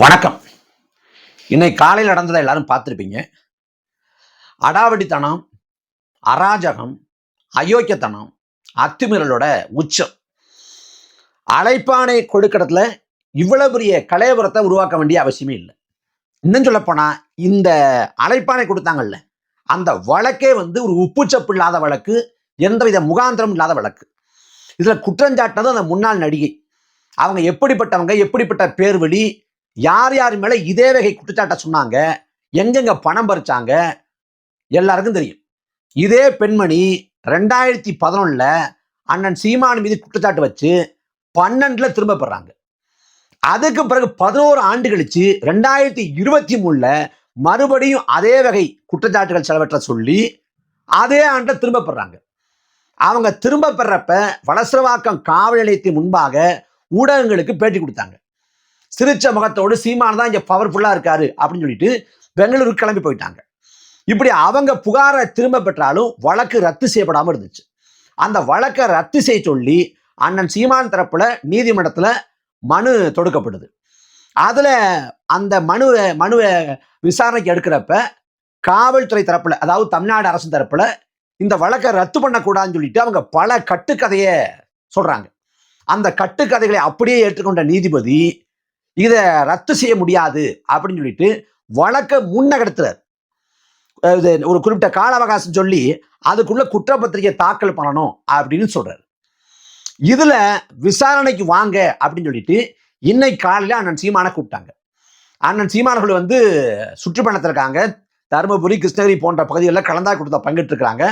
வணக்கம். இன்னைக்கு காலையில் நடந்ததை எல்லாரும் பார்த்துருப்பீங்க. அடாவடித்தனம் அராஜகம் அயோக்கியத்தனம் அத்துமீறலோட உச்சம். அழைப்பானை கொடுக்கறதுல இவ்வளவு பெரிய கலையபுரத்தை உருவாக்க வேண்டிய அவசியமே இல்லை. இன்னும் சொல்லப்போனால் இந்த அழைப்பானை கொடுத்தாங்கல்ல அந்த வழக்கே வந்து ஒரு உப்புச்சப்பு இல்லாத வழக்கு எந்தவித முகாந்திரம் இல்லாத வழக்கு. இதில் குற்றஞ்சாட்டினது அந்த முன்னாள் நடிகை. அவங்க எப்படிப்பட்டவங்க எப்படிப்பட்ட பேர் வழி யார் யார் மேல இதே வகை குற்றச்சாட்டை சொன்னாங்க எங்கெங்க பணம் பறிச்சாங்க எல்லாருக்கும் தெரியும். இதே பெண்மணி ரெண்டாயிரத்தி பதினொன்னுல அண்ணன் சீமான் மீது குற்றச்சாட்டு வச்சு பன்னெண்டுல திரும்ப பெறாங்க. அதுக்கு பிறகு பதினோரு ஆண்டு கழிச்சு ரெண்டாயிரத்தி இருபத்தி மூணுல மறுபடியும் அதே வகை குற்றச்சாட்டுகள் செலவற்ற சொல்லி அதே ஆண்டில் திரும்ப பெறாங்க. அவங்க திரும்ப பெறப்ப வளசரவாக்கம் காவல் நிலையத்தின் முன்பாக ஊடகங்களுக்கு பேட்டி கொடுத்தாங்க. சிரிச்ச முகத்தோடு சீமான தான் இங்க பவர்ஃபுல்லா இருக்காரு அப்படின்னு சொல்லிட்டு பெங்களூருக்கு கிளம்பி போயிட்டாங்க. இப்படி அவங்க புகாரை திரும்ப பெற்றாலும் வழக்கு ரத்து செய்யப்படாம இருந்துச்சு. அந்த வழக்கை ரத்து செய்ய சொல்லி அண்ணன் சீமான் தரப்புல நீதிமன்றத்துல மனு தொடுக்கப்படுது. அதுல அந்த மனுவை மனுவை விசாரணைக்கு எடுக்கிறப்ப காவல்துறை தரப்புல அதாவது தமிழ்நாடு அரசு தரப்புல இந்த வழக்கை ரத்து பண்ணக்கூடாதுன்னு சொல்லிட்டு அவங்க பல கட்டுக்கதையை சொல்றாங்க. அந்த கட்டுக்கதைகளை அப்படியே ஏற்றுக்கொண்ட நீதிபதி இதை ரத்து செய்ய முடியாது அப்படின்னு சொல்லிட்டு வழக்கை முன்னகர்த்துறார் இது ஒரு குறிப்பிட்ட கால அவகாசம் சொல்லி அதுக்குள்ள குற்றப்பத்திரிகை தாக்கல் பண்ணணும் அப்படின்னு சொல்றாரு. இதுல விசாரணைக்கு வாங்க அப்படின்னு சொல்லிட்டு இன்னைக்கு காலையில அண்ணன் சீமான கூப்பிட்டாங்க. அண்ணன் சீமானர்கள் வந்து சுற்றுப்பயணத்தில் இருக்காங்க. தருமபுரி கிருஷ்ணகிரி போன்ற பகுதிகளில் கலந்தா கொடுத்த பங்கிட்டு இருக்கிறாங்க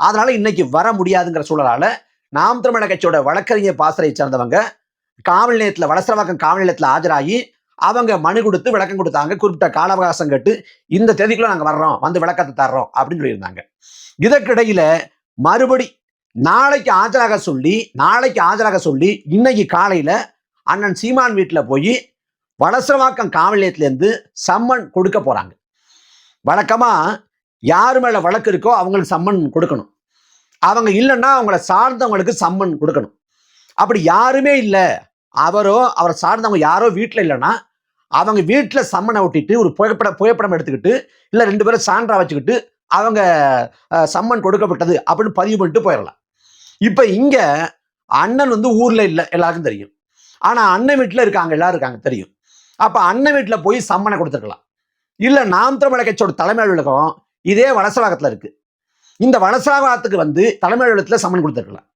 அதனால இன்னைக்கு வர முடியாதுங்கிற சூழலால நாம் தமிழக கட்சியோட வழக்கறிஞர் பாசறை சேர்ந்தவங்க காவல் நிலையத்தில் வளசரவாக்கம் காவல் நிலையத்தில் ஆஜராகி அவங்க மனு கொடுத்து விளக்கம் கொடுத்தாங்க. குறிப்பிட்ட கால அவகாசம் கேட்டு இந்த தேதிக்குள்ள நாங்கள் வர்றோம் வந்து விளக்கத்தை தர்றோம் அப்படின்னு சொல்லியிருந்தாங்க. இதற்கிடையில மறுபடி நாளைக்கு ஆஜராக சொல்லி நாளைக்கு ஆஜராக சொல்லி இன்னைக்கு காலையில அண்ணன் சீமான் வீட்டில் போய் வளசரவாக்கம் காவல் நிலையத்திலேருந்து சம்மன் கொடுக்க போறாங்க. வழக்கமா யார் மேல வழக்கு இருக்கோ அவங்களுக்கு சம்மன் கொடுக்கணும். அவங்க இல்லைன்னா அவங்கள சார்ந்தவங்களுக்கு சம்மன் கொடுக்கணும். அப்படி யாருமே இல்லை. அவரோ அவரை சார்ந்தவங்க யாரோ வீட்டில் இல்லைன்னா அவங்க வீட்டில் சம்மனை ஒட்டிட்டு ஒரு புகைப்படம் புகைப்படம் எடுத்துக்கிட்டு இல்லை ரெண்டு பேரும் சான்றா வச்சுக்கிட்டு அவங்க சம்மன் கொடுக்கப்பட்டது அப்படின்னு பதிவு பண்ணிட்டு போயிடலாம் இப்போ இங்கே அண்ணன் வந்து ஊரில் இல்லை எல்லாருக்கும் தெரியும். ஆனால் அண்ணன் வீட்டில் இருக்காங்க எல்லாரும் இருக்காங்க தெரியும். அப்போ அண்ணன் வீட்டில் போய் சம்மனை கொடுத்துருக்கலாம். இல்லை நாம் தமிழக கட்சியோட தலைமை அலுவலகம் இதே வலசவாகத்தில் இருக்குது இந்த வலசவாகத்துக்கு வந்து தலைமை அலுவலகத்தில் சம்மன் கொடுத்துருக்கலாம்.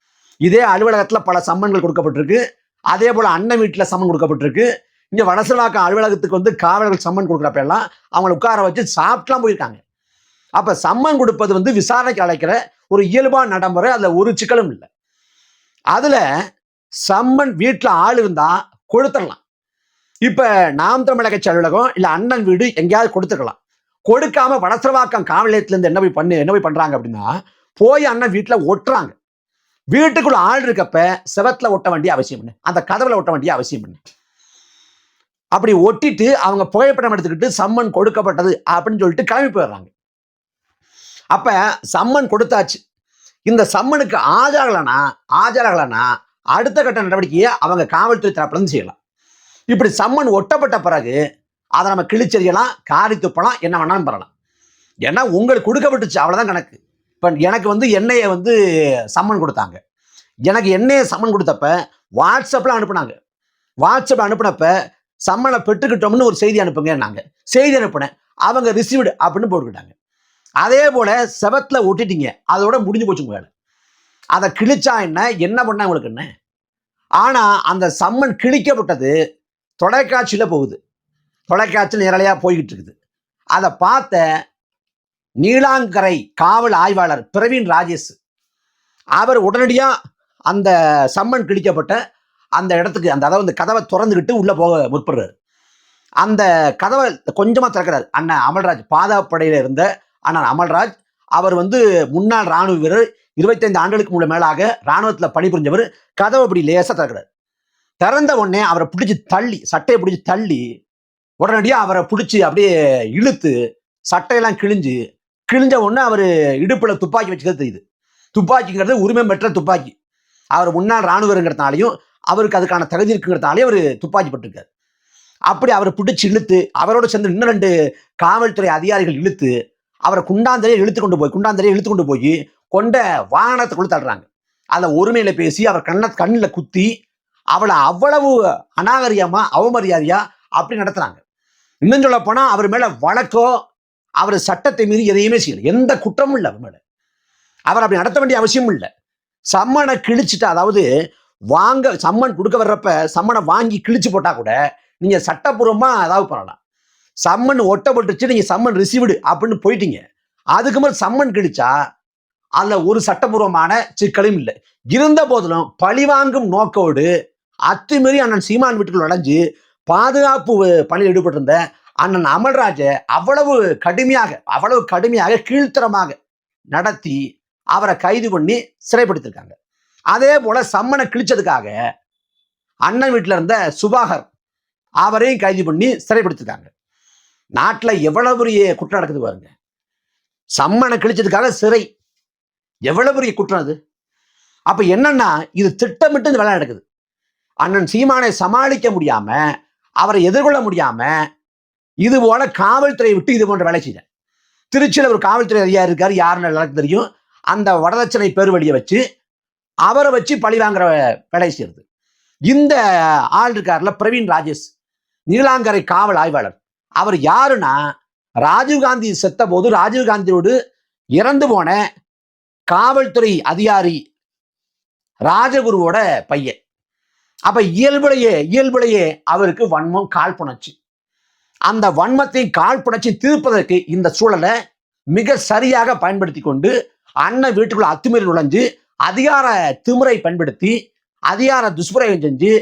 இதே அலுவலகத்தில் பல சம்மன்கள் கொடுக்கப்பட்டிருக்கு. அதே போல் அண்ணன் வீட்டில் சம்மன் கொடுக்கப்பட்டிருக்கு. இங்கே வடசலாக்கம் அலுவலகத்துக்கு வந்து காவலர்கள் சம்மன் கொடுக்குறப்ப எல்லாம் அவங்களை உட்கார வச்சு சாப்பிட்டுலாம் போயிருக்காங்க. அப்போ சம்மன் கொடுப்பது வந்து விசாரணைக்கு அழைக்கிற ஒரு இயல்பான நடைமுறை அதில் ஒரு சிக்கலும் இல்லை. அதில் சம்மன் வீட்டில் ஆள் இருந்தால் கொடுத்துடலாம். இப்போ நாம் தமிழக அலுவலகம் இல்லை அண்ணன் வீடு எங்கேயாவது கொடுத்துக்கலாம். கொடுக்காம வடசரவாக்கம் காவல் என்ன போய் பண்ணு என்ன போய் பண்ணுறாங்க அப்படின்னா போய் அண்ணன் வீட்டில் ஒட்டுறாங்க. வீட்டுக்குள்ள ஆள் இருக்கப்ப செவத்துல ஒட்ட வேண்டிய அவசியம் என்ன அந்த கதவுல ஒட்ட வேண்டிய அவசியம் என்ன அப்படி ஒட்டிட்டு அவங்க புகைப்படம் எடுத்துக்கிட்டு சம்மன் கொடுக்கப்பட்டது அப்படின்னு சொல்லிட்டு கிளம்பி போயிடுறாங்க. அப்ப சம்மன் கொடுத்தாச்சு. இந்த சம்மனுக்கு ஆஜராகலனா ஆஜராகலனா அடுத்த கட்ட நடவடிக்கையை அவங்க காவல்துறை தரப்புலேருந்து செய்யலாம். இப்படி சம்மன் ஒட்டப்பட்ட பிறகு அதை நம்ம கிழிச்செறியலாம் காரி துப்பலாம் என்ன வேணாலும் பண்ணலாம். ஏன்னா உங்களுக்கு கொடுக்கப்பட்டுச்சு அவ்வளோதான் கணக்கு. இப்போ எனக்கு வந்து எண்ணெயை வந்து சம்மன் கொடுத்தாங்க. எனக்கு எண்ணெயை சம்மன் கொடுத்தப்ப வாட்ஸ்அப்பில் அனுப்புனாங்க. வாட்ஸ்அப் அனுப்புனப்ப சம்மனை பெற்றுக்கிட்டோம்னு ஒரு செய்தி அனுப்புங்க நாங்கள் செய்தி அனுப்புனேன். அவங்க ரிசீவ்டு அப்படின்னு போட்டுக்கிட்டாங்க. அதே போல செவத்தில் ஒட்டிட்டீங்க. அதோட முடிஞ்சு போச்சு உங்க வேலை அதை கிழிச்சா என்ன? என்ன பண்ண உங்களுக்கு என்ன? ஆனால் அந்த சம்மன் கிழிக்கப்பட்டது தொலைக்காட்சியில் போகுது. தொலைக்காட்சியில் நேரலையாக போய்கிட்டு இருக்குது. அதை பார்த்த நீலாங்கரை காவல் ஆய்வாளர் பிரவீன் ராஜேஷ். அவர் உடனடியாக அந்த சம்மன் கிழிக்கப்பட்ட அந்த இடத்துக்கு அந்த அதாவது அந்த கதவை திறந்துக்கிட்டு உள்ளே போக முற்படுறாரு. அந்த கதவை கொஞ்சமாக திறக்கிறார் அண்ணன் அமல்ராஜ் பாதுகாப்படையில் இருந்த அண்ணன் அமல்ராஜ். அவர் வந்து முன்னாள் ராணுவ வீரர் இருபத்தைந்து ஆண்டுகளுக்கு முழு மேலாக ராணுவத்தில் பணிபுரிஞ்சவர். கதவை இப்படி லேசாக திறக்கிறார். திறந்த உடனே அவரை பிடிச்சி தள்ளி சட்டையை பிடிச்சி தள்ளி உடனடியாக அவரை பிடிச்சி அப்படியே இழுத்து சட்டையெல்லாம் கிழிஞ்சு கிழிஞ்ச உடனே அவர் இடுப்பில் துப்பாக்கி வச்சுக்கிறது தெரியுது. துப்பாக்கிங்கிறது உரிமை பெற்ற துப்பாக்கி. அவர் முன்னாள் இராணுவருங்கிறதுனாலையும் அவருக்கு அதுக்கான தகுதி இருக்குங்கிறதுனாலே அவர் துப்பாக்கி பட்டிருக்காரு. அப்படி அவரை பிடிச்சி இழுத்து அவரோட சேர்ந்து இன்னும் ரெண்டு காவல்துறை அதிகாரிகள் இழுத்து அவரை குண்டாந்தரையை இழுத்து கொண்டு போய் குண்டாந்தரையை இழுத்து கொண்டு போய் கொண்ட வாகனத்துக்குள்ள தள்ளுறாங்க. அதில் ஒருமையில் பேசி அவர் கண்ண கண்ணில் குத்தி அவளை அவ்வளவு அநாகரியமாக அவமரியாதையாக அப்படி நடத்துகிறாங்க இன்னும் சொல்ல போனால் அவர் மேலே வழக்கோ அவர் சட்டத்தை மீறி எதையுமே செய்யல. எந்த குற்றமும் இல்லை அவர் மேலே. அவர் அப்படி நடத்த வேண்டிய அவசியமும் இல்லை. சம்மனை கிழிச்சிட்டு அதாவது வாங்க சம்மன் கொடுக்க வர்றப்ப சம்மனை வாங்கி கிழிச்சு போட்டா கூட நீங்க சட்டப்பூர்வமா அதாவது பண்ணலாம். சம்மன் ஒட்டப்பட்டுச்சு நீங்க சம்மன் ரிசீவ்டு அப்படின்னு போயிட்டீங்க. அதுக்கு மேல சம்மன் கிழிச்சா அதுல ஒரு சட்டபூர்வமான சிக்கலும் இல்லை. இருந்த போதிலும் பழிவாங்கும் நோக்கோடு அத்துமீறி அண்ணன் சீமான் வீட்டுக்குள் அடைஞ்சு பாதுகாப்பு பணியில் ஈடுபட்டிருந்த அண்ணன் அமல்ராஜை அவ்வளவு கடுமையாக அவ்வளவு கடுமையாக கீழ்த்தரமாக நடத்தி அவரை கைது பண்ணி சிறைப்படுத்திருக்காங்க அதே போல சம்மனை கிழிச்சதுக்காக அண்ணன் வீட்டில் இருந்த சுபாகர் அவரையும் கைது பண்ணி சிறைப்படுத்திருக்காங்க நாட்டில் எவ்வளவு பெரிய குற்றம் நடக்குது பாருங்க. சம்மனை கிழிச்சதுக்காக சிறை. எவ்வளவு பெரிய குற்றம் அது? அப்போ என்னன்னா இது திட்டமிட்டு இந்த வேலை நடக்குது. அண்ணன் சீமானை சமாளிக்க முடியாம அவரை எதிர்கொள்ள முடியாம இது போல காவல்துறையை விட்டு இது போன்ற வேலை செய்த திருச்சியில் ஒரு காவல்துறை அதிகாரி இருக்காரு. யாருன்னு எல்லாருக்கும் தெரியும். அந்த வரதட்சணை பெருவழியை வச்சு அவரை வச்சு பழி வாங்குற வேலை செய்யறது. இந்த ஆள் இருக்கார்ல பிரவீன் ராஜேஷ் நீலாங்கரை காவல் ஆய்வாளர். அவர் யாருன்னா ராஜீவ்காந்தி செத்த போது ராஜீவ்காந்தியோடு இறந்து போன காவல்துறை அதிகாரி ராஜகுருவோட பையன். அப்ப இயல்புலையே இயல்புலையே அவருக்கு வன்மம் காழ்ப்புணர்ச்சி அந்த வன்மத்தை காழ்ப்புணர்ச்சி தீர்ப்பதற்கு இந்த சூழலை மிக சரியாக பயன்படுத்தி கொண்டு அண்ணன் வீட்டுக்குள்ள அத்துமீறி நுழைஞ்சு அதிகார திமுறை பயன்படுத்தி அதிகார துஷ்பிரயோகம் செஞ்சு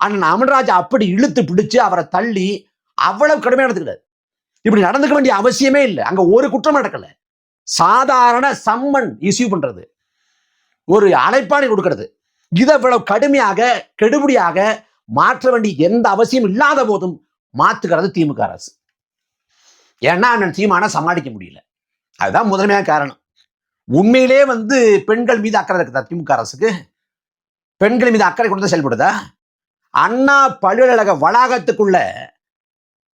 அண்ணன் அமன்ராஜ் அப்படி இழுத்து பிடிச்சு அவரை தள்ளி அவ்வளவு கடுமையாக நடந்துக்கிறார் இப்படி நடந்துக்க வேண்டிய அவசியமே இல்லை. அங்க ஒரு குற்றம் நடக்கல. சாதாரண சம்மன் இஸ்யூ பண்றது. ஒரு அழைப்பாணி கொடுக்கறது. இதை இவ்வளவு கடுமையாக கெடுபடியாக மாற்ற வேண்டிய எந்த அவசியம் இல்லாத போதும் மாத்துக்கிறது திமுக அரசு. ஏன்னா அண்ணன் சீமான சமாளிக்க முடியல. அதுதான் முதன்மையான காரணம். உண்மையிலே வந்து பெண்கள் மீது அக்கறை இருக்குதா திமுக அரசுக்கு? பெண்கள் மீது அக்கறை கொண்டு செயல்படுதா? அண்ணா பல்கலைக்கழக வளாகத்துக்குள்ள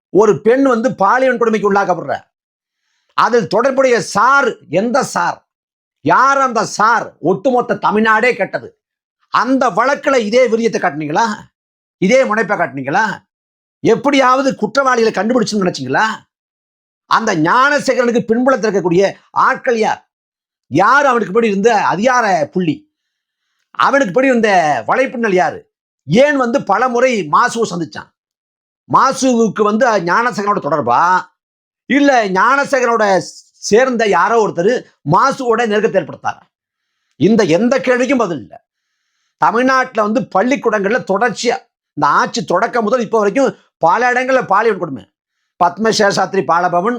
ஒரு பெண் வந்து பாலியல் கொடுமைக்கு உள்ளாக்கப்படுற. அதில் தொடர்புடைய சார் எந்த சார்? யார் அந்த சார்? ஒட்டுமொத்த தமிழ்நாடே கெட்டது. அந்த வழக்கில் இதே விரியத்தை காட்டினீங்களா? இதே முனைப்பை காட்டினீங்களா? எப்படியாவது குற்றவாளிகளை கண்டுபிடிச்சுன்னு நினைச்சிங்களா? அந்த ஞானசேகரனுக்கு பின்புலத்தில் இருக்கக்கூடிய ஆட்கள் யார்? யார் அவனுக்கு படி இருந்த அதிகார புள்ளி? அவனுக்கு படி இருந்த வலைப்பின்னல் யாரு? ஏன் வந்து பல முறை மாசுவை சந்திச்சான்? மாசுவுக்கு வந்து ஞானசேகரனோட தொடர்பா? இல்லை ஞானசேகரனோட சேர்ந்த யாரோ ஒருத்தர் மாசுவோட நெருக்கத்தை ஏற்படுத்தார்? இந்த எந்த கேள்விக்கும் பதில் இல்லை. தமிழ்நாட்டில் வந்து பள்ளிக்கூடங்களில் தொடர்ச்சியாக இந்த ஆட்சி தொடக்கம் முதல் இப்போ வரைக்கும் பல இடங்களில் பாலியல் கொடுமை. பத்மசேஷாத்ரி பாலபவன்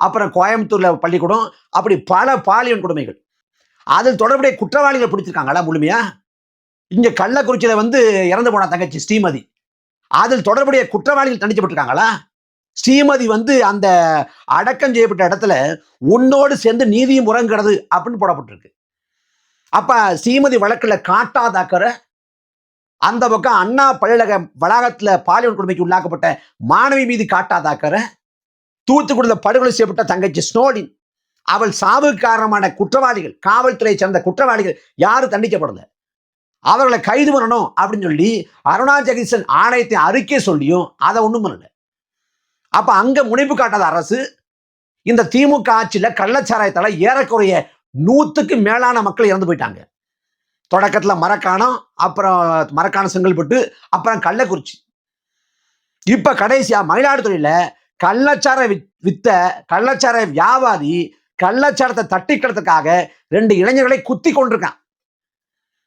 அப்புறம் கோயம்புத்தூரில் பள்ளிக்கூடம் அப்படி பல பாலியல் கொடுமைகள். அதில் தொடர்புடைய குற்றவாளிகள் பிடிச்சிருக்காங்களா முழுமையா? இங்கே கள்ளக்குறிச்சியில் வந்து இறந்து போன தங்கச்சி ஸ்ரீமதி. அதில் தொடர்புடைய குற்றவாளிகள் தண்டிக்கப்பட்டிருக்காங்களா? ஸ்ரீமதி வந்து அந்த அடக்கம் செய்யப்பட்ட இடத்துல உன்னோடு சேர்ந்து நீதியும் உறங்குறது அப்படின்னு போடப்பட்டிருக்கு. அப்போ ஸ்ரீமதி வழக்கில் காட்டாதாக்கரை அந்த பக்கம் அண்ணா பல்கழக வளாகத்தில் பாலியல் கொடுமைக்கு உள்ளாக்கப்பட்ட மாணவி மீது காட்டாதக்கரை தூத்துக்குடியில் படுகொலை செய்யப்பட்ட தங்கச்சி ஸ்னோலின் அவள் சாவுக்கு காரணமான குற்றவாளிகள் காவல்துறையை சேர்ந்த குற்றவாளிகள் யாரும் தண்டிக்கப்படல. அவர்களை கைது பண்ணணும் அப்படின்னு சொல்லி அருணா ஜெகதீசன் ஆணையத்தை அறிக்கை சொல்லியும் அதை ஒன்றும் பண்ணல. அப்போ அங்கே முனைப்பு காட்டாத அரசு இந்த திமுக ஆட்சியில் கள்ளச்சாராயத்தால் ஏறக்குறைய நூற்றுக்கு மேலான மக்கள் இறந்து போயிட்டாங்க. தொடக்கத்துல மரக்காணம் அப்புறம் மரக்காணம் செங்கல்பட்டு அப்புறம் கள்ளக்குறிச்சி. இப்ப கடைசியா மயிலாடுதுறையில கள்ளச்சார வித்த கள்ளச்சார வியாபாரி கள்ளச்சாரத்தை தட்டி கிடத்துக்காக ரெண்டு இளைஞர்களை குத்தி கொண்டிருக்கான்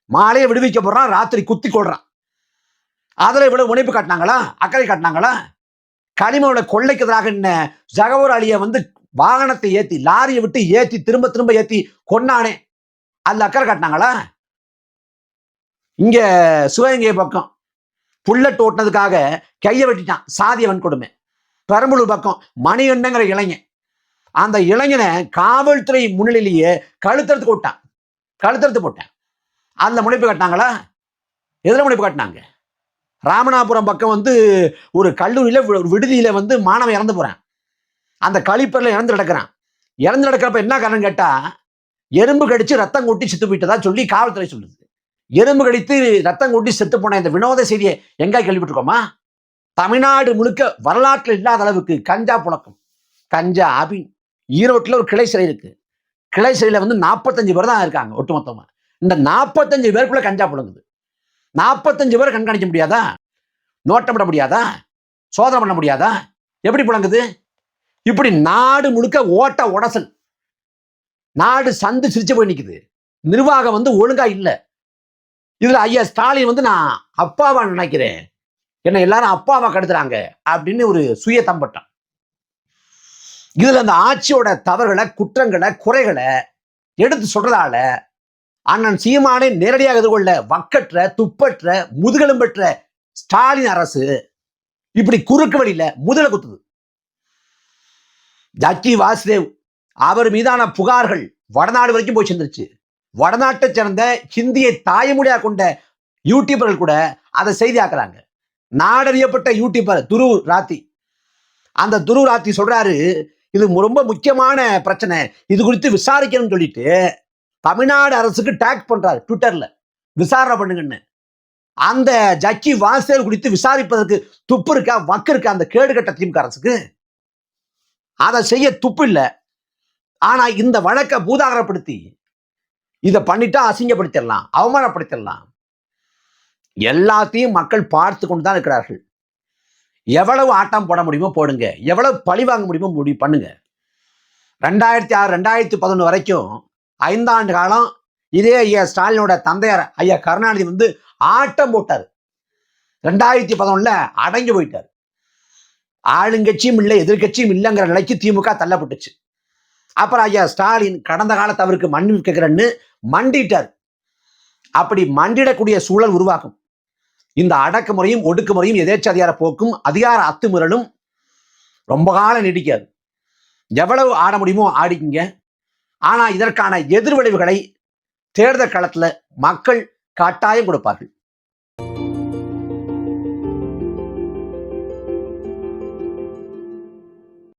மாலையை விடுவிக்க போடுறான் ராத்திரி குத்தி கொள்றான். அதுல இவ்வளவு உழைப்பு காட்டினாங்களா? அக்கறை காட்டினாங்களா? களிமோட கொள்ளைக்கு எதிராக என்ன ஜகவர் அலியை வந்து வாகனத்தை ஏத்தி லாரியை விட்டு ஏத்தி திரும்ப திரும்ப ஏத்தி கொன்னானே. அதுல அக்கறை காட்டினாங்களா? இங்க சிவகங்கை பக்கம். புல்லட் ஓட்டினதுக்காக கையை வெட்டிட்டான். சாதிய வன்கொடுமை பெரம்பலூர் பக்கம் மணிகண்டங்கிற இளைஞன். அந்த இளைஞனை காவல்துறை முன்னிலையிலேயே கழுத்தறுத்து விட்டான் கழுத்தறுத்து போட்டான். அதுல முனைப்பு கட்டினாங்களா? எதில் முனைப்பு கட்டினாங்க? ராமநாதபுரம் பக்கம் வந்து ஒரு கல்லூரியில ஒரு விடுதியில வந்து மாணவன் இறந்து போறான். அந்த கழிப்பறையில் இறந்து நடக்கிறான். இறந்து கிடக்கிறப்ப என்ன காரணம் கேட்டா எறும்பு கடிச்சு ரத்தம் கொட்டி செத்து போயிட்டதா சொல்லி காவல்துறை சொல்லுது. எறும்பு கடித்து ரத்தம் கொட்டி செத்து போன இந்த வினோத செய்தியை எங்க கேள்விப்பட்டிருக்கோமா? தமிழ்நாடு முழுக்க வரலாற்றில் இல்லாத அளவுக்கு கஞ்சா புழக்கம். கஞ்சா அபின் ஈரோட்டில் ஒரு கிளை சிறை இருக்கு. கிளை சிறையில வந்து நாற்பத்தஞ்சு பேர் தான் இருக்காங்க ஒட்டுமொத்தமா. இந்த நாற்பத்தஞ்சு பேருக்குள்ள கஞ்சா புழங்குது. நாற்பத்தஞ்சு பேரை கண்காணிக்க முடியாதா? நோட்டம் பண்ண முடியாதா? சோதனை பண்ண முடியாதா? எப்படி புழங்குது? இப்படி நாடு முழுக்க ஓட்ட உடசல். நாடு சந்து சிரிச்சு போய் நிற்குது நிர்வாகம் வந்து ஒழுங்கா இல்லை. இதுல ஐயா ஸ்டாலின் வந்து நான் அப்பாவா நினைக்கிறேன். என்ன எல்லாரும் அப்பாவா கடுத்துறாங்க அப்படின்னு ஒரு சுய தம்பட்டம். இதுல அந்த ஆட்சியோட தவறுகளை குற்றங்களை குறைகளை எடுத்து சொல்றதால அண்ணன் சீமானை நேரடியாக எதிர்கொள்ள வக்கற்ற துப்பற்ற முதுகெலும்பற்ற ஸ்டாலின் அரசு இப்படி குறுக்கு வழியில முதல குத்துது. ஜக்கி வாசுதேவ் அவர் மீதான புகார்கள் வடநாடு வரைக்கும் போய் சேர்ந்துருச்சு. வடநாட்டை சேர்ந்த ஹிந்தியை தாய்மொழியாக கொண்ட யூடியூபர்கள் கூட அதை செய்தியாக்குறாங்க நாடறியப்பட்ட யூடியூபர் துரு ராத்தி. அந்த துரு ராத்தி சொல்றாரு இது ரொம்ப முக்கியமான பிரச்சனை. இது குறித்து விசாரிக்கணும்னு சொல்லிட்டு தமிழ்நாடு அரசுக்கு டேக் பண்றாரு ட்விட்டர்ல விசாரணை பண்ணுங்கன்னு. அந்த ஜக்கி வாசுதேவ் குறித்து விசாரிப்பதற்கு துப்பு இருக்கா வக்கு இருக்கா அந்த கேடுகட்ட திமுக அரசுக்கு? அதை செய்ய துப்பு இல்லை. ஆனா இந்த வழக்கை பூதாகரப்படுத்தி இதை பண்ணிட்டா அசிங்கப்படுத்திடலாம் அவமானப்படுத்திடலாம். எல்லாத்தையும் மக்கள் பார்த்து கொண்டு தான் இருக்கிறார்கள். எவ்வளவு ஆட்டம் போட முடியுமோ போடுங்க. எவ்வளவு பழி வாங்க முடியுமோ முடி பண்ணுங்க. ரெண்டாயிரத்தி ஆறு ரெண்டாயிரத்தி பதினொன்று வரைக்கும் ஐந்தாண்டு காலம் இதே ஐயா ஸ்டாலினோட தந்தையார் ஐயா கருணாநிதி வந்து ஆட்டம் போட்டார். ரெண்டாயிரத்தி பதினொன்னுல அடங்கி போயிட்டார். ஆளுங்கட்சியும் இல்லை எதிர்க்கட்சியும் இல்லைங்கிற நிலைக்கு திமுக தள்ளப்பட்டுச்சு. அப்புறம் ஐயா ஸ்டாலின் கடந்த காலத்து அவருக்கு மன்னிப்பு கேட்கிறேன்னு மண்டிட்டார். அப்படி மண்டிடக்கூடிய சூழல் உருவாக்கும் இந்த அடக்குமுறையும் ஒடுக்குமுறையும் எதேச்ச அதிகார போக்கும் அதிகார அத்துமுறலும் ரொம்ப காலம் நீடிக்காது. எவ்வளவு ஆட முடியுமோ ஆடிக்குங்க. ஆனால் இதற்கான எதிர்விளைவுகளை தேர்தல் களத்தில் மக்கள் கட்டாயம் கொடுப்பார்கள்.